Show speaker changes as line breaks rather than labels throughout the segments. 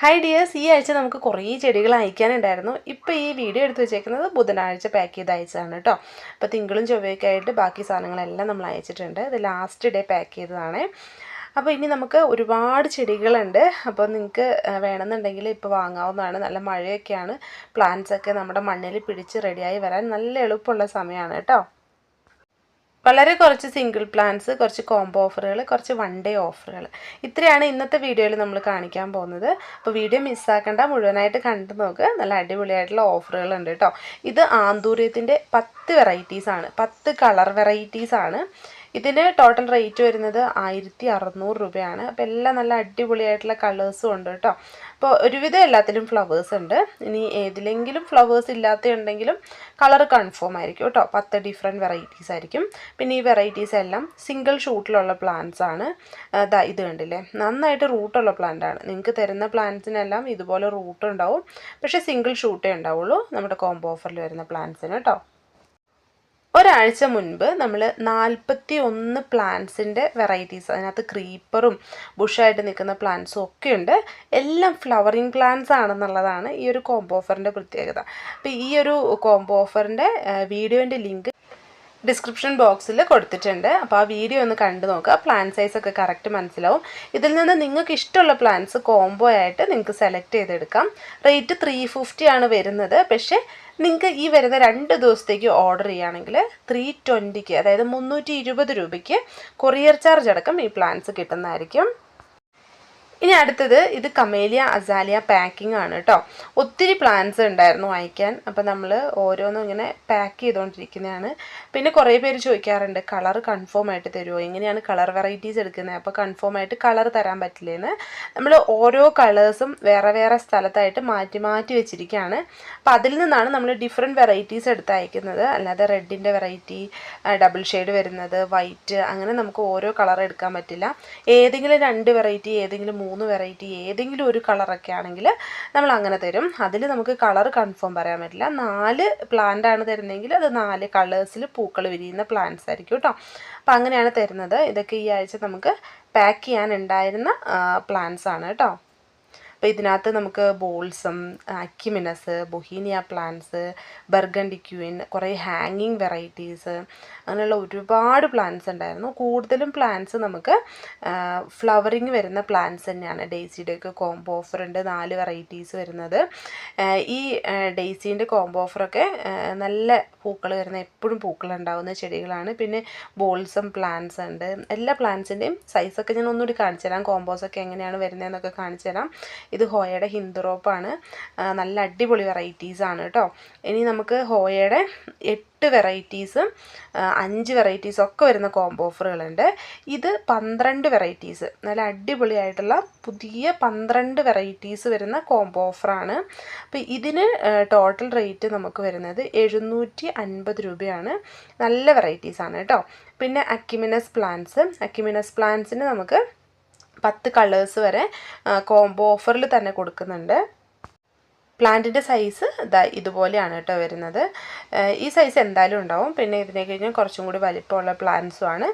Hi dears ഈ ആഴ്ച നമുക്ക് കുറേ ചെടികൾ അയക്കാനുണ്ടായിരുന്നു. ഇപ്പോൾ ഈ വീഡിയോ എടുത്ത് വെച്ചേക്കുന്നത് ബുധനാഴ്ച പാക്ക് ചെയ്ത് അയച്ചതാണ് കേട്ടോ. അപ്പോൾ തിങ്കളും ചൊവ്വയൊക്കെ ആയിട്ട് ബാക്കി സാധനങ്ങളെല്ലാം നമ്മൾ അയച്ചിട്ടുണ്ട്. ഇത് ലാസ്റ്റ് ഡേ പാക്ക് ചെയ്തതാണ്. അപ്പോൾ ഇനി നമുക്ക് ഒരുപാട് ചെടികളുണ്ട്. അപ്പോൾ നിങ്ങൾക്ക് വേണമെന്നുണ്ടെങ്കിൽ ഇപ്പോൾ വാങ്ങാവുന്നതാണ്. നല്ല മഴയൊക്കെയാണ്. പ്ലാന്റ്സൊക്കെ നമ്മുടെ മണ്ണിൽ പിടിച്ച് റെഡിയായി വരാൻ നല്ല എളുപ്പമുള്ള സമയമാണ് കേട്ടോ. വളരെ കുറച്ച് സിംഗിൾ പ്ലാൻസ് കുറച്ച് കോംബോ ഓഫറുകൾ കുറച്ച് വൺ ഡേ ഓഫറുകൾ ഇത്രയാണ് ഇന്നത്തെ വീഡിയോയിൽ നമ്മൾ കാണിക്കാൻ പോകുന്നത്. അപ്പോൾ വീഡിയോ മിസ്സാക്കണ്ട മുഴുവനായിട്ട് കണ്ടു നോക്കുക നല്ല അടിപൊളിയായിട്ടുള്ള ഓഫറുകൾ ഉണ്ട് കേട്ടോ. ഇത് ആന്തൂര്യത്തിന്റെ പത്ത് വെറൈറ്റീസാണ് പത്ത് കളർ വെറൈറ്റീസാണ് ഇതിന് ടോട്ടൽ റേറ്റ് വരുന്നത് ആയിരത്തി അറുന്നൂറ് രൂപയാണ്. അപ്പോൾ എല്ലാം നല്ല അടിപൊളിയായിട്ടുള്ള കളേഴ്സും ഉണ്ട് കേട്ടോ. അപ്പോൾ ഒരുവിധം എല്ലാത്തിലും ഫ്ലവേഴ്സ് ഉണ്ട്. ഇനി ഏതിലെങ്കിലും ഫ്ലവേഴ്സ് ഇല്ലാത്തയുണ്ടെങ്കിലും കളർ കൺഫേം ആയിരിക്കും കേട്ടോ. പത്ത് ഡിഫറെന്റ് വെറൈറ്റീസ് ആയിരിക്കും. പിന്നെ ഈ വെറൈറ്റീസ് എല്ലാം സിംഗിൾ ഷൂട്ടിലുള്ള പ്ലാന്റ്സ് ആണ്. ഇത് കണ്ടില്ലേ? നന്നായിട്ട് റൂട്ടുള്ള പ്ലാന്റ് ആണ്. നിങ്ങൾക്ക് തരുന്ന പ്ലാന്റ്സിനെല്ലാം ഇതുപോലെ റൂട്ട് ഉണ്ടാവും. പക്ഷേ സിംഗിൾ ഷൂട്ടേ ഉണ്ടാവുള്ളൂ. നമ്മുടെ കോംബോ ഓഫറിൽ വരുന്ന പ്ലാന്റ്സിന് കേട്ടോ. ഒരാഴ്ച മുൻപ് നമ്മൾ നാൽപ്പത്തി ഒന്ന് പ്ലാന്റ്സിന്റെ വെറൈറ്റീസ് അതിനകത്ത് ക്രീപ്പറും ബുഷായിട്ട് നിൽക്കുന്ന പ്ലാന്റ്സും ഒക്കെ ഉണ്ട്. എല്ലാം ഫ്ലവറിങ് പ്ലാന്റ്സ് ആണെന്നുള്ളതാണ് ഈ ഒരു കോംബോ ഓഫറിന്റെ പ്രത്യേകത. അപ്പോൾ ഈ ഒരു കോംബോ ഓഫറിന്റെ വീഡിയോന്റെ ലിങ്ക് ഡിസ്ക്രിപ്ഷൻ ബോക്സിൽ കൊടുത്തിട്ടുണ്ട്. അപ്പോൾ ആ വീഡിയോ ഒന്ന് കണ്ടു നോക്കുക പ്ലാൻ സൈസൊക്കെ കറക്റ്റ് മനസ്സിലാവും. ഇതിൽ നിന്ന് നിങ്ങൾക്ക് ഇഷ്ടമുള്ള പ്ലാൻസ് കോംബോ ആയിട്ട് നിങ്ങൾക്ക് സെലക്ട് ചെയ്തെടുക്കാം. റേറ്റ് ത്രീ ആണ് വരുന്നത്. പക്ഷേ നിങ്ങൾക്ക് ഈ വരുന്ന രണ്ട് ദിവസത്തേക്ക് ഓർഡർ ചെയ്യുകയാണെങ്കിൽ ത്രീ ട്വന്റിക്ക് അതായത് മുന്നൂറ്റി ഇരുപത് രൂപയ്ക്ക് കൊറിയർ ചാർജ് അടക്കം ഈ പ്ലാൻസ് കിട്ടുന്നതായിരിക്കും. ഇനി അടുത്തത് ഇത് കമേലിയ അസാലിയ പാക്കിംഗ് ആണ് കേട്ടോ ഒത്തിരി പ്ലാന്റ്സ് ഉണ്ടായിരുന്നു വാങ്ങിക്കാൻ അപ്പോൾ നമ്മൾ ഓരോന്നും ഇങ്ങനെ പാക്ക് ചെയ്തുകൊണ്ടിരിക്കുന്നതാണ് പിന്നെ കുറേ പേര് ചോദിക്കാറുണ്ട് കളർ കൺഫേം ആയിട്ട് തരുമോ എങ്ങനെയാണ് കളർ വെറൈറ്റീസ് എടുക്കുന്നത് അപ്പോൾ കൺഫേം ആയിട്ട് കളർ തരാൻ പറ്റില്ലേന്ന്. നമ്മൾ ഓരോ കളേഴ്സും വേറെ വേറെ സ്ഥലത്തായിട്ട് മാറ്റി മാറ്റി വെച്ചിരിക്കുകയാണ് അപ്പോൾ അതിൽ നിന്നാണ് നമ്മൾ ഡിഫറെന്റ് വെറൈറ്റീസ് എടുത്ത് അയക്കുന്നത് അല്ലാതെ റെഡിന്റെ വെറൈറ്റി ഡബിൾ ഷെയ്ഡ് വരുന്നത് വൈറ്റ് അങ്ങനെ നമുക്ക് ഓരോ കളർ എടുക്കാൻ പറ്റില്ല. ഏതെങ്കിലും രണ്ട് വെറൈറ്റി ഏതെങ്കിലും മൂന്ന് വെറൈറ്റി ഏതെങ്കിലും ഒരു കളറൊക്കെ ആണെങ്കിൽ നമ്മൾ അങ്ങനെ തരും. അതിൽ നമുക്ക് കളർ കൺഫേം പറയാൻ പറ്റില്ല. നാല് പ്ലാന്റ് ആണ് തരുന്നതെങ്കിൽ അത് നാല് കളേഴ്സിൽ പൂക്കൾ വിരിയുന്ന പ്ലാന്റ്സ് ആയിരിക്കും കേട്ടോ അപ്പം അങ്ങനെയാണ് തരുന്നത്. ഇതൊക്കെ ഈ ആഴ്ച നമുക്ക് പാക്ക് ചെയ്യാനുണ്ടായിരുന്ന പ്ലാന്റ്സ് ആണ് കേട്ടോ അപ്പോൾ ഇതിനകത്ത് നമുക്ക് ബോൾസം അക്യുമിനസ് ബൊഹീനിയ പ്ലാന്റ്സ് ബർഗണ്ടി ക്യൂയിൻ കുറേ ഹാങ്ങിങ് വെറൈറ്റീസ് അങ്ങനെയുള്ള ഒരുപാട് പ്ലാന്റ്സ് ഉണ്ടായിരുന്നു. കൂടുതലും പ്ലാന്റ്സ് നമുക്ക് ഫ്ലവറിങ് വരുന്ന പ്ലാന്റ്സ് തന്നെയാണ്. ഡെയ്സിയുടെയൊക്കെ കോംബോ ഓഫർ ഉണ്ട് നാല് വെറൈറ്റീസ് വരുന്നത്. ഈ ഡെയ്സീന്റെ കോംബോ ഓഫറൊക്കെ നല്ല പൂക്കൾ വരുന്ന എപ്പോഴും പൂക്കൾ ഉണ്ടാകുന്ന ചെടികളാണ്. പിന്നെ ബോൾസം പ്ലാന്റ്സ് ഉണ്ട്. എല്ലാ പ്ലാന്റ്സിന്റെയും സൈസൊക്കെ ഞാൻ ഒന്നുകൂടി കാണിച്ചു തരാം കോമ്പോസൊക്കെ എങ്ങനെയാണ് വരുന്നതെന്നൊക്കെ കാണിച്ചു തരാം ഇത് ഹോയയുടെ ഹിന്ദുറോപ്പാണ് നല്ല അടിപൊളി വെറൈറ്റീസ് ആണ് കേട്ടോ. ഇനി നമുക്ക് ഹോയയുടെ എട്ട് വെറൈറ്റീസും അഞ്ച് വെറൈറ്റീസും ഒക്കെ വരുന്ന കോംബോ ഓഫറുകളുണ്ട് ഇത് പന്ത്രണ്ട് വെറൈറ്റീസ് നല്ല അടിപൊളിയായിട്ടുള്ള പുതിയ പന്ത്രണ്ട് വെറൈറ്റീസ് വരുന്ന കോംബോ ഓഫറാണ് അപ്പോൾ ഇതിന് ടോട്ടൽ റേറ്റ് നമുക്ക് വരുന്നത് എഴുന്നൂറ്റി അൻപത് രൂപയാണ്. നല്ല വെറൈറ്റീസാണ് കേട്ടോ. പിന്നെ അക്യുമിനസ് പ്ലാന്റ്സ് അക്യുമിനസ് പ്ലാന്റ്സിന് നമുക്ക് പത്ത് കളേഴ്സ് വരെ കോംബോ ഓഫറിൽ തന്നെ കൊടുക്കുന്നുണ്ട്. പ്ലാന്റിന്റെ സൈസ് ഇതാ ഇതുപോലെയാണ് കേട്ടോ വരുന്നത്. ഈ സൈസ് എന്തായാലും ഉണ്ടാവും. പിന്നെ ഇതിനെ കഴിഞ്ഞാൽ കുറച്ചും കൂടി വലിപ്പമുള്ള പ്ലാന്റ്സുമാണ്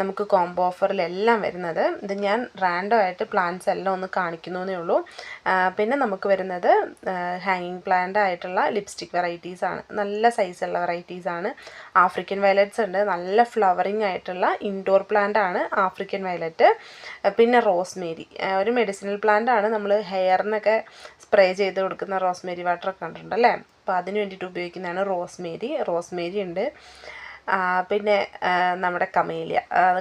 നമുക്ക് കോംബോ ഓഫറിലെല്ലാം വരുന്നത്. ഇത് ഞാൻ റാൻഡം ആയിട്ട് പ്ലാന്റ്സ് എല്ലാം ഒന്ന് കാണിക്കുന്നതേ ഉള്ളൂ. പിന്നെ നമുക്ക് വരുന്നത് ഹാങ്ങിങ് പ്ലാന്റ് ആയിട്ടുള്ള ലിപ്സ്റ്റിക് വെറൈറ്റീസ് ആണ്. നല്ല സൈസുള്ള വെറൈറ്റീസ് ആണ്. ആഫ്രിക്കൻ വയലറ്റ്സ് ഉണ്ട്. നല്ല ഫ്ലവറിങ് ആയിട്ടുള്ള ഇൻഡോർ പ്ലാന്റ് ആണ് ആഫ്രിക്കൻ വയലറ്റ് പിന്നെ റോസ്മേരി ഒരു മെഡിസിനൽ പ്ലാന്റ് ആണ്. നമ്മൾ ഹെയറിനൊക്കെ സ്പ്രേ ചെയ്ത് കൊടുക്കുന്ന റോസ്മേരി വാട്ടറൊക്കെ കണ്ടിട്ടുണ്ടല്ലേ? അപ്പോൾ അതിന് വേണ്ടിയിട്ട് ഉപയോഗിക്കുന്നതാണ് റോസ്മേരി. റോസ്മേരി ഉണ്ട്. പിന്നെ നമ്മുടെ കമേലിയ.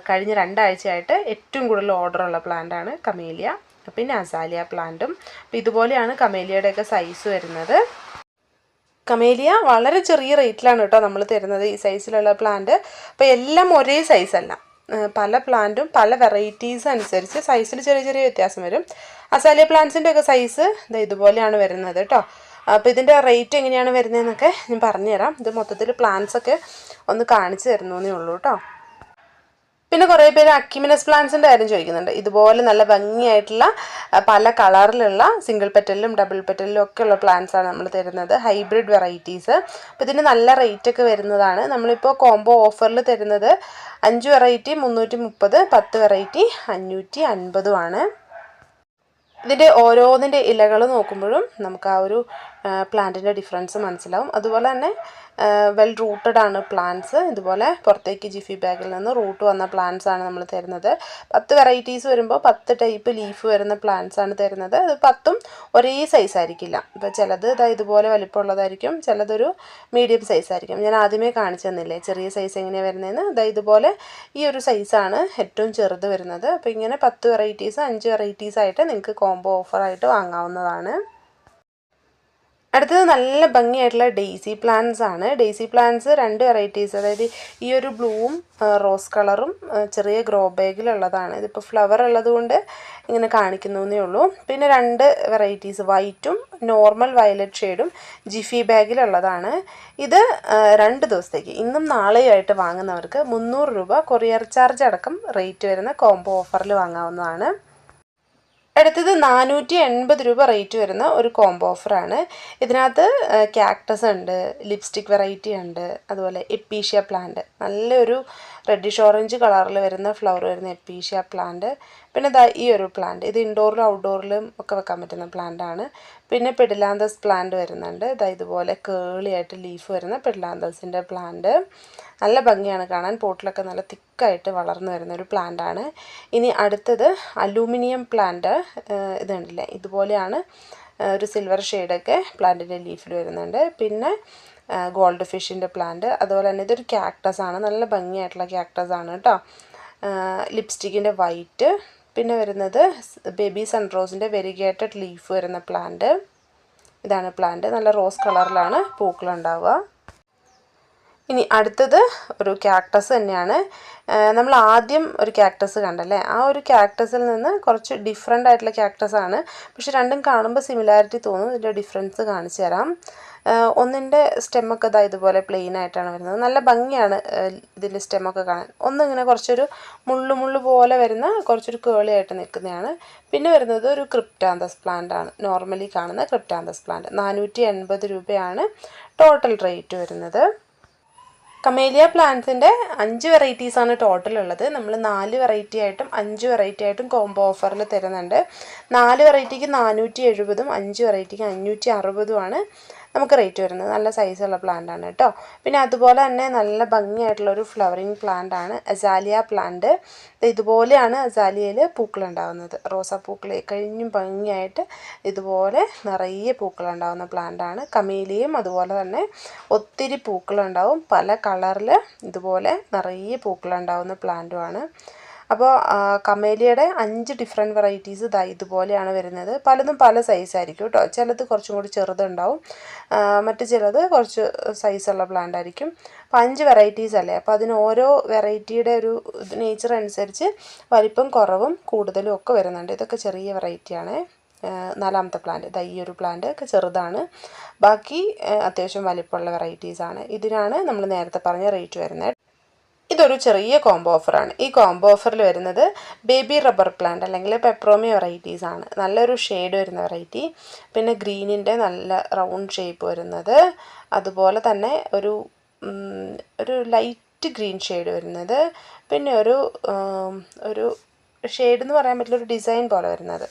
കഴിഞ്ഞ രണ്ടാഴ്ചയായിട്ട് ഏറ്റവും കൂടുതൽ ഓർഡറുള്ള പ്ലാന്റാണ് കമേലിയ. പിന്നെ അസാലിയ പ്ലാന്റും. അപ്പോൾ ഇതുപോലെയാണ് കമേലിയയുടെയൊക്കെ സൈസ് വരുന്നത്. കമേലിയ വളരെ ചെറിയ റേറ്റിലാണ് കേട്ടോ നമ്മൾ തരുന്നത് ഈ സൈസിലുള്ള പ്ലാന്റ് അപ്പോൾ എല്ലാം ഒരേ സൈസല്ല പല പ്ലാന്റും പല വെറൈറ്റീസ് അനുസരിച്ച് സൈസിൽ ചെറിയ ചെറിയ വ്യത്യാസം വരും. അസാലിയ പ്ലാന്റ്സിന്റെ ഒക്കെ സൈസ് ഇതുപോലെയാണ് വരുന്നത് കേട്ടോ അപ്പോൾ ഇതിന്റെ റേറ്റ് എങ്ങനെയാണ് വരുന്നതെന്നൊക്കെ ഞാൻ പറഞ്ഞുതരാം. ഇത് മൊത്തത്തിൽ പ്ലാന്റ്സ് ഒക്കെ ഒന്ന് കാണിച്ചു തരുന്നു എന്നേ ഉള്ളൂ കേട്ടോ പിന്നെ കുറേ പേര് അക്യുമിനസ് പ്ലാന്റ്സിന്റെ കാര്യം ചോദിക്കുന്നുണ്ട്. ഇതുപോലെ നല്ല ഭംഗിയായിട്ടുള്ള പല കളറിലുള്ള സിംഗിൾ പെറ്റലിലും ഡബിൾ പെറ്റലിലും ഒക്കെ ഉള്ള പ്ലാന്റ്സ് ആണ് നമ്മൾ തരുന്നത്. Hybrid varieties. അപ്പോൾ ഇതിന് നല്ല റേറ്റ് ഒക്കെ വരുന്നതാണ്. നമ്മളിപ്പോൾ കോംബോ ഓഫറിൽ തരുന്നത് അഞ്ച് വെറൈറ്റി മുന്നൂറ്റി മുപ്പത് പത്ത് വെറൈറ്റി അഞ്ഞൂറ്റി അൻപതുമാണ് ഇതിന്റെ ഓരോന്നിന്റെ ഇലകൾ നോക്കുമ്പോഴും നമുക്ക് ആ ഒരു പ്ലാന്റിന്റെ ഡിഫറൻസ് മനസ്സിലാവും. അതുപോലെ തന്നെ വെൽ റൂട്ടഡ് ആണ് പ്ലാന്റ്സ് ഇതുപോലെ പുറത്തേക്ക് ജിഫി ബാഗിൽ നിന്ന് റൂട്ട് വന്ന പ്ലാന്റ്സ് ആണ് നമ്മൾ തരുന്നത്. പത്ത് വെറൈറ്റീസ് വരുമ്പോൾ പത്ത് ടൈപ്പ് ലീഫ് വരുന്ന പ്ലാന്റ്സ് ആണ് തരുന്നത്. അത് പത്തും ഒരേ സൈസ് ആയിരിക്കില്ല. ഇപ്പോൾ ചിലത് ഇതാ ഇതുപോലെ വലിപ്പമുള്ളതായിരിക്കും ചിലതൊരു മീഡിയം സൈസ് ആയിരിക്കും. ഞാൻ ആദ്യമേ കാണിച്ചു തന്നില്ലേ ചെറിയ സൈസ് എങ്ങനെയാണ് വരുന്നതെന്ന്? ഇതാ ഇതുപോലെ ഈ ഒരു സൈസാണ് ഏറ്റവും ചെറുത് വരുന്നത്. അപ്പോൾ ഇങ്ങനെ പത്ത് വെറൈറ്റീസ് അഞ്ച് വെറൈറ്റീസ് ആയിട്ട് നിങ്ങൾക്ക് കോംബോ ഓഫറായിട്ട് വാങ്ങാവുന്നതാണ്. അടുത്തത് നല്ല ഭംഗിയായിട്ടുള്ള ഡെയ്സി പ്ലാന്റ്സ് ആണ്. ഡെയ്സി പ്ലാന്റ്സ് രണ്ട് വെറൈറ്റീസ് അതായത് ഈ ഒരു ബ്ലൂവും റോസ് കളറും ചെറിയ ഗ്രോ ബാഗിലുള്ളതാണ് ഇതിപ്പോൾ ഫ്ലവർ ഉള്ളതുകൊണ്ട് ഇങ്ങനെ കാണിക്കുന്നേ ഉള്ളൂ. പിന്നെ രണ്ട് വെറൈറ്റീസ് വൈറ്റും നോർമൽ വയലറ്റ് ഷെയ്ഡും ജിഫി ബാഗിലുള്ളതാണ് ഇത് രണ്ട് ദിവസത്തേക്ക് ഇന്നും നാളെയുമായിട്ട് വാങ്ങുന്നവർക്ക് മുന്നൂറ് രൂപ കൊറിയർ ചാർജ് അടക്കം റേറ്റ് വരുന്ന കോംബോ ഓഫറിൽ വാങ്ങാവുന്നതാണ്. അടുത്തത് നാനൂറ്റി എൺപത് രൂപ റേറ്റ് വരുന്ന ഒരു കോംബോ ഓഫറാണ് ഇതിനകത്ത് ക്യാക്ടസ് ഉണ്ട് ലിപ്സ്റ്റിക് വെറൈറ്റി ഉണ്ട് അതുപോലെ എപ്പീഷ്യ പ്ലാന്റ് നല്ലൊരു റെഡിഷ് ഓറഞ്ച് കളറിൽ വരുന്ന ഫ്ലവർ വരുന്ന എപ്പീഷ്യ പ്ലാന്റ് പിന്നെ ദാ ഈ ഒരു പ്ലാന്റ് ഇത് ഇൻഡോറിലും ഔട്ട്ഡോറിലും ഒക്കെ വെക്കാൻ പറ്റുന്ന പ്ലാന്റ് ആണ്. പിന്നെ പെഡിലാന്തസ് പ്ലാന്റ് വരുന്നുണ്ട്. ഇതാ ഇതുപോലെ കേളി ആയിട്ട് ലീഫ് വരുന്ന പെഡിലാന്തസിന്റെ പ്ലാന്റ് നല്ല ഭംഗിയാണ് കാണാൻ. പോട്ടിലൊക്കെ നല്ല തിക്കായിട്ട് വളർന്നു വരുന്ന ഒരു പ്ലാന്റാണ് ഇനി അടുത്തത് അലൂമിനിയം പ്ലാന്റ് ഇതുണ്ടല്ലേ ഇതുപോലെയാണ് ഒരു സിൽവർ ഷെയ്ഡൊക്കെ പ്ലാന്റിന്റെ ലീഫിൽ വരുന്നുണ്ട്. പിന്നെ ഗോൾഡ് ഫിഷിന്റെ പ്ലാന്റ് അതുപോലെ തന്നെ ഇതൊരു ക്യാക്ടസ് ആണ്. നല്ല ഭംഗിയായിട്ടുള്ള ക്യാക്ടസ് ആണ് കേട്ടോ. ലിപ്സ്റ്റിക്കിന്റെ വൈറ്റ് പിന്നെ വരുന്നത് ബേബി സൺറോസിന്റെ വെരിഗേറ്റഡ് ലീഫ് വരുന്ന പ്ലാന്റ്. ഇതാണ് പ്ലാന്റ്. നല്ല റോസ് കളറിലാണ് പൂക്കളുണ്ടാവുക. ഇനി അടുത്തത് ഒരു ക്യാക്ടസ് തന്നെയാണ്. നമ്മൾ ആദ്യം ഒരു ക്യാക്ടസ് കണ്ടല്ലേ? ആ ഒരു ക്യാക്ടസിൽ നിന്ന് കുറച്ച് ഡിഫറെന്റ് ആയിട്ടുള്ള ക്യാക്ടസ് ആണ്. പക്ഷെ രണ്ടും കാണുമ്പോൾ സിമിലാരിറ്റി തോന്നും. ഇതിന്റെ ഡിഫറൻസ് കാണിച്ചു തരാം. ഒന്നിന്റെ സ്റ്റെമ്മൊക്കെ ഇതാ ഇതുപോലെ പ്ലെയിൻ ആയിട്ടാണ് വരുന്നത്. നല്ല ഭംഗിയാണ് ഇതിന്റെ സ്റ്റെമ്മൊക്കെ കാണാൻ. ഒന്നിങ്ങനെ കുറച്ചൊരു മുള്ളു മുള്ളു പോലെ വരുന്ന കുറച്ചൊരു കേളി ആയിട്ട് നിൽക്കുന്നതാണ്. പിന്നെ വരുന്നത് ഒരു ക്രിപ്റ്റാന്തസ് പ്ലാന്റ് ആണ്. നോർമലി കാണുന്ന ക്രിപ്റ്റാന്തസ് പ്ലാന്റ് നാനൂറ്റി എൺപത് രൂപയാണ് ടോട്ടൽ റേറ്റ് വരുന്നത്. കമേലിയ പ്ലാന്റ്സിന്റെ അഞ്ച് വെറൈറ്റീസാണ് ടോട്ടൽ ഉള്ളത്. നമ്മൾ നാല് വെറൈറ്റി ആയിട്ടും അഞ്ച് വെറൈറ്റി ആയിട്ടും കോംബോ ഓഫറിൽ തരുന്നുണ്ട്. നാല് വെറൈറ്റിക്ക് നാനൂറ്റി എഴുപതും അഞ്ച് വെറൈറ്റിക്ക് അഞ്ഞൂറ്റി അറുപതുമാണ് നമുക്ക് റേറ്റ് വരുന്നത്. നല്ല സൈസുള്ള പ്ലാന്റ് ആണ് കേട്ടോ. പിന്നെ അതുപോലെ തന്നെ നല്ല ഭംഗിയായിട്ടുള്ള ഒരു ഫ്ലവറിങ് പ്ലാന്റ് ആണ് അസാലിയ പ്ലാന്റ് ഇതുപോലെയാണ് അസാലിയയിൽ പൂക്കൾ ഉണ്ടാകുന്നത് റോസാപ്പൂക്കൾ കഴിഞ്ഞും ഭംഗിയായിട്ട് ഇതുപോലെ നിറയെ പൂക്കൾ ഉണ്ടാകുന്ന പ്ലാന്റ് ആണ്. കമീലിയും അതുപോലെ തന്നെ ഒത്തിരി പൂക്കളുണ്ടാവും പല കളറിൽ ഇതുപോലെ നിറയെ പൂക്കളുണ്ടാവുന്ന പ്ലാന്റുമാണ് അപ്പോൾ കമേലിയയുടെ അഞ്ച് ഡിഫറെന്റ് വെറൈറ്റീസ് ഇതാ ഇതുപോലെയാണ് വരുന്നത്. പലതും പല സൈസായിരിക്കും കേട്ടോ ചിലത് കുറച്ചും കൂടി ചെറുതുണ്ടാവും. മറ്റു ചിലത് കുറച്ച് സൈസുള്ള പ്ലാന്റ് ആയിരിക്കും. അപ്പോൾ അഞ്ച് വെറൈറ്റീസ് അല്ലേ? അപ്പോൾ അതിന് ഓരോ വെറൈറ്റിയുടെ ഒരു നേച്ചർ അനുസരിച്ച് വലിപ്പം കുറവും കൂടുതലും ഒക്കെ വരുന്നുണ്ട്. ഇതൊക്കെ ചെറിയ വെറൈറ്റിയാണ് നാലാമത്തെ പ്ലാന്റ് ഇതാ ഈ ഒരു പ്ലാന്റ് ഒക്കെ ചെറുതാണ്. ബാക്കി അത്യാവശ്യം വലിപ്പമുള്ള വെറൈറ്റീസാണ് ഇതിനാണ് നമ്മൾ നേരത്തെ പറഞ്ഞ റേറ്റ് വരുന്നത്. ഇതൊരു ചെറിയ കോംബോ ഓഫറാണ് ഈ കോംബോ ഓഫറിൽ വരുന്നത് ബേബി റബ്ബർ പ്ലാന്റ് അല്ലെങ്കിൽ പെപ്രോമി വെറൈറ്റീസ് ആണ്. നല്ലൊരു ഷെയ്ഡ് വരുന്ന വെറൈറ്റി പിന്നെ ഗ്രീനിന്റെ നല്ല റൗണ്ട് ഷേപ്പ് വരുന്നത്. അതുപോലെ തന്നെ ഒരു ഒരു ലൈറ്റ് ഗ്രീൻ ഷെയ്ഡ് വരുന്നത്. പിന്നെ ഒരു ഒരു ഷെയ്ഡ് എന്ന് പറയാൻ പറ്റില്ല ഒരു ഡിസൈൻ പോലെ വരുന്നത്.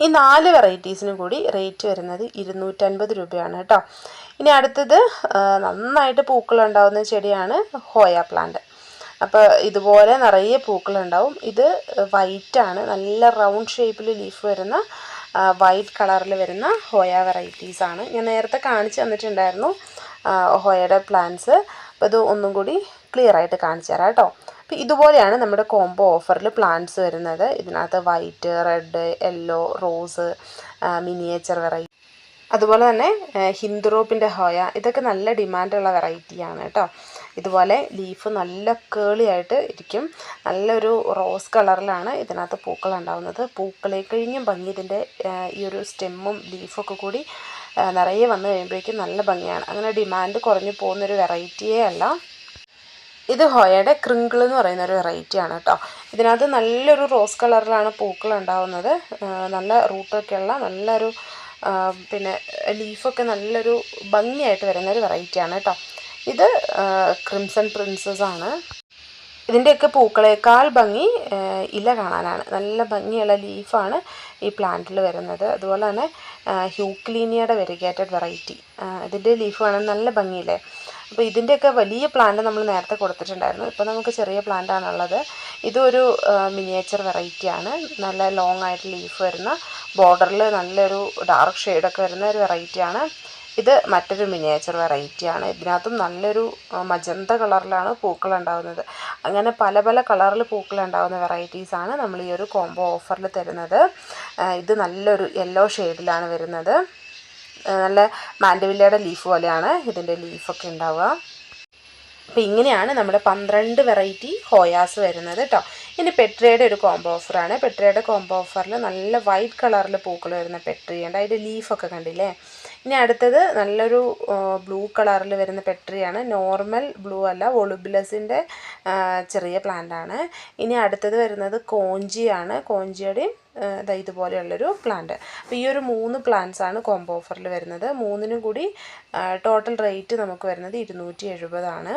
ഈ നാല് വെറൈറ്റീസിനും കൂടി റേറ്റ് വരുന്നത് ഇരുന്നൂറ്റൻപത് രൂപയാണ് കേട്ടോ. ഇനി അടുത്തത് നന്നായിട്ട് പൂക്കളുണ്ടാകുന്ന ചെടിയാണ് ഹോയ പ്ലാന്റ് അപ്പോൾ ഇതുപോലെ നിറയെ പൂക്കളുണ്ടാവും. ഇത് വൈറ്റ് ആണ്. നല്ല റൗണ്ട് ഷേപ്പിൽ ലീഫ് വരുന്ന വൈറ്റ് കളറിൽ വരുന്ന ഹോയ വെറൈറ്റീസ് ആണ്. ഞാൻ നേരത്തെ കാണിച്ചു തന്നിട്ടുണ്ടായിരുന്നു ഹോയയുടെ പ്ലാന്റ്സ് അപ്പോൾ ഇത് ഒന്നും കൂടി ക്ലിയർ ആയിട്ട് കാണിച്ചു തരാം കേട്ടോ. അപ്പോൾ ഇതുപോലെയാണ് നമ്മുടെ കോംബോ ഓഫറിൽ പ്ലാന്റ്സ് വരുന്നത്. ഇതിനകത്ത് white red yellow rose miniature variety അതുപോലെ തന്നെ ഹിന്ദുറോപ്പിന്റെ ഹോയ ഇതൊക്കെ നല്ല ഡിമാൻഡുള്ള വെറൈറ്റിയാണ് കേട്ടോ. ഇതുപോലെ ലീഫ് നല്ല കേളി ആയിട്ട് ഇരിക്കും. നല്ലൊരു റോസ് കളറിലാണ് ഇതിനകത്ത് പൂക്കൾ ഉണ്ടാകുന്നത് പൂക്കളെ കഴിഞ്ഞും ഭംഗി ഇതിന്റെ ഈ ഒരു സ്റ്റെമ്മും ലീഫൊക്കെ കൂടി നിറയെ വന്നു കഴിയുമ്പോഴേക്കും നല്ല ഭംഗിയാണ്. അങ്ങനെ ഡിമാൻഡ് കുറഞ്ഞു പോകുന്നൊരു വെറൈറ്റിയേ അല്ല. ഇത് ഹോയയുടെ ക്രിങ്കിൾ എന്ന് പറയുന്ന ഒരു വെറൈറ്റിയാണ് കേട്ടോ ഇതിനകത്ത് നല്ലൊരു റോസ് കളറിലാണ് പൂക്കൾ ഉണ്ടാകുന്നത് നല്ല റൂട്ടൊക്കെയുള്ള നല്ലൊരു പിന്നെ ലീഫൊക്കെ നല്ലൊരു ഭംഗിയായിട്ട് വരുന്ന ഒരു വെറൈറ്റിയാണ് കേട്ടോ ഇത് ക്രിംസൺ പ്രിൻസസ് ആണ്. ഇതിന്റെയൊക്കെ പൂക്കളേക്കാൾ ഭംഗി ഇല കാണാനാണ്. നല്ല ഭംഗിയുള്ള ലീഫാണ് ഈ പ്ലാന്റിൽ വരുന്നത്. അതുപോലെ തന്നെ ഹ്യൂക്ലീനിയയുടെ വെരിഗേറ്റഡ് വെറൈറ്റി. ഇതിന്റെ ലീഫ് കാണാൻ നല്ല ഭംഗിയില്ലേ? അപ്പോൾ ഇതിന്റെയൊക്കെ വലിയ പ്ലാന്റ് നമ്മൾ നേരത്തെ കൊടുത്തിട്ടുണ്ടായിരുന്നു. ഇപ്പോൾ നമുക്ക് ചെറിയ പ്ലാന്റാണുള്ളത് ഇതൊരു മിനിയേച്ചർ വെറൈറ്റിയാണ് നല്ല ലോങ് ആയിട്ട് ലീഫ് വരുന്ന ബോർഡറിൽ നല്ലൊരു ഡാർക്ക് ഷെയ്ഡൊക്കെ വരുന്ന ഒരു വെറൈറ്റിയാണ് ഇത് മറ്റൊരു മിനിയേച്ചർ വെറൈറ്റിയാണ് ഇതിനകത്തും നല്ലൊരു മജന്ത കളറിലാണ് പൂക്കൾ ഉണ്ടാകുന്നത് അങ്ങനെ പല പല കളറിൽ പൂക്കൾ ഉണ്ടാകുന്ന വെറൈറ്റീസാണ് നമ്മൾ ഈ ഒരു കോംബോ ഓഫറിൽ തരുന്നത്. ഇത് നല്ലൊരു യെല്ലോ ഷെയ്ഡിലാണ് വരുന്നത്. നല്ല മാൻഡവില്ലയുടെ ലീഫ് പോലെയാണ് ഇതിന്റെ ലീഫൊക്കെ ഉണ്ടാവുക. അപ്പോൾ ഇങ്ങനെയാണ് നമ്മുടെ പന്ത്രണ്ട് വെറൈറ്റി ഹോയാസ് വരുന്നത് കേട്ടോ ഇനി പെട്രിയുടെ ഒരു കോംബോ ഓഫറാണ് പെട്രിയുടെ കോംബോ ഓഫറിൽ നല്ല വൈറ്റ് കളറിൽ പൂക്കൾ വരുന്ന പെട്രിയുണ്ട്. അതിന്റെ ലീഫൊക്കെ കണ്ടില്ലേ? ഇനി അടുത്തത് നല്ലൊരു ബ്ലൂ കളറിൽ വരുന്ന പെട്രിയാണ്. നോർമൽ ബ്ലൂ അല്ല ഒളുബിലസിന്റെ ചെറിയ പ്ലാന്റാണ്. ഇനി അടുത്തത് വരുന്നത് കോഞ്ചിയാണ്. കോഞ്ചിയുടെയും ഇതുപോലെയുള്ളൊരു പ്ലാന്റ്. അപ്പോൾ ഈ ഒരു മൂന്ന് പ്ലാന്റ്സ് ആണ് കോംബോ ഓഫറിൽ വരുന്നത്. മൂന്നിനും കൂടി ടോട്ടൽ റേറ്റ് നമുക്ക് വരുന്നത് ഇരുന്നൂറ്റി എഴുപതാണ്.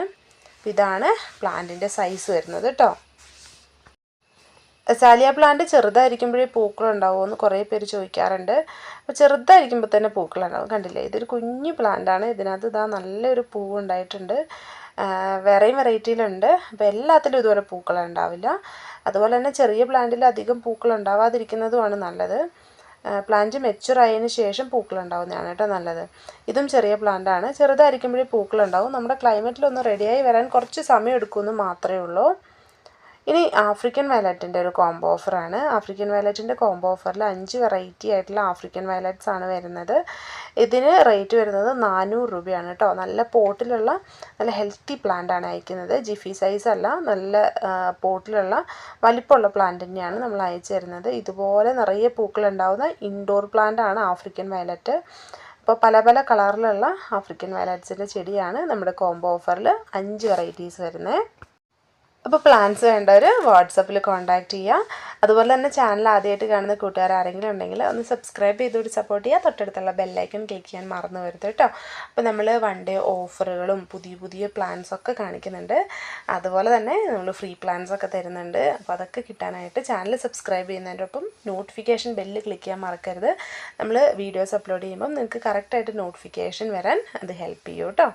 ഇതാണ് പ്ലാന്റിന്റെ സൈസ് വരുന്നത് കേട്ടോ സാലിയ പ്ലാന്റ് ചെറുതായിരിക്കുമ്പോഴേ പൂക്കളുണ്ടാവുമോ എന്ന് കുറേ പേര് ചോദിക്കാറുണ്ട്. അപ്പോൾ ചെറുതായിരിക്കുമ്പോൾ തന്നെ പൂക്കളുണ്ടാവും. കണ്ടില്ലേ? ഇതൊരു കുഞ്ഞു പ്ലാന്റാണ്. ഇതിനകത്ത് ഇതാ നല്ലൊരു പൂവ് ഉണ്ടായിട്ടുണ്ട് വെറൈറ്റിയിലുണ്ട്. അപ്പോൾ എല്ലാത്തിലും ഇതുപോലെ പൂക്കളുണ്ടാവില്ല അതുപോലെ തന്നെ ചെറിയ പ്ലാന്റിൽ അധികം പൂക്കൾ ഉണ്ടാവാതിരിക്കുന്നതുമാണ് നല്ലത്. പ്ലാന്റ് മെച്ചുർ ആയതിനു ശേഷം പൂക്കൾ ഉണ്ടാവുന്നതാണ് കേട്ടോ നല്ലത്. ഇതും ചെറിയ പ്ലാന്റാണ്. ചെറുതായിരിക്കുമ്പോഴേ പൂക്കളുണ്ടാവും നമ്മുടെ ക്ലൈമറ്റിലൊന്ന് റെഡിയായി വരാൻ കുറച്ച് സമയം എടുക്കുമെന്ന് മാത്രമേ ഉള്ളൂ. ഇനി ആഫ്രിക്കൻ വയലറ്റിന്റെ ഒരു കോംബോ ഓഫറാണ് ആഫ്രിക്കൻ വയലറ്റിന്റെ കോംബോ ഓഫറിൽ അഞ്ച് വെറൈറ്റി ആയിട്ടുള്ള ആഫ്രിക്കൻ വയലറ്റ്സ് ആണ് വരുന്നത്. ഇതിന് റേറ്റ് വരുന്നത് നാനൂറ് രൂപയാണ് കേട്ടോ നല്ല പോട്ടിലുള്ള നല്ല ഹെൽത്തി പ്ലാന്റ് ആണ് അയക്കുന്നത്. ജിഫി സൈസ് അല്ല നല്ല പോട്ടിലുള്ള വലിപ്പമുള്ള പ്ലാന്റ് തന്നെയാണ് നമ്മൾ അയച്ചു തരുന്നത്. ഇതുപോലെ നിറയെ പൂക്കൾ ഉണ്ടാവുന്ന ഇൻഡോർ പ്ലാന്റ് ആണ് ആഫ്രിക്കൻ വയലറ്റ് അപ്പോൾ പല പല കളറിലുള്ള ആഫ്രിക്കൻ വയലറ്റ്സിന്റെ ചെടിയാണ് നമ്മുടെ കോംബോ ഓഫറിൽ അഞ്ച് വെറൈറ്റീസ് വരുന്നത് അപ്പോൾ പ്ലാൻസ് വേണ്ടവർ വാട്സപ്പിൽ കോൺടാക്റ്റ് ചെയ്യുക അതുപോലെ തന്നെ ചാനൽ ആദ്യമായിട്ട് കാണുന്ന കൂട്ടുകാർ ആരെങ്കിലും ഉണ്ടെങ്കിൽ ഒന്ന് സബ്സ്ക്രൈബ് ചെയ്തുകൊണ്ട് സപ്പോർട്ട് ചെയ്യുക തൊട്ടടുത്തുള്ള ബെല്ലൈക്കൺ ക്ലിക്ക് ചെയ്യാൻ മറന്നു വരുത് കേട്ടോ. അപ്പോൾ നമ്മൾ വൺ ഡേ ഓഫറുകളും പുതിയ പുതിയ പ്ലാൻസ് ഒക്കെ കാണിക്കുന്നുണ്ട്. അതുപോലെ തന്നെ നമ്മൾ ഫ്രീ പ്ലാൻസ് ഒക്കെ തരുന്നുണ്ട്. അപ്പോൾ അതൊക്കെ കിട്ടാനായിട്ട് ചാനൽ സബ്സ്ക്രൈബ് ചെയ്യുന്നതിന്റെ ഒപ്പം നോട്ടിഫിക്കേഷൻ ബെല്ല് ക്ലിക്ക് ചെയ്യാൻ മറക്കരുത്. നമ്മൾ വീഡിയോസ് അപ്ലോഡ് ചെയ്യുമ്പം നിങ്ങൾക്ക് കറക്റ്റായിട്ട് നോട്ടിഫിക്കേഷൻ വരാൻ അത് ഹെൽപ്പ് ചെയ്യും കേട്ടോ.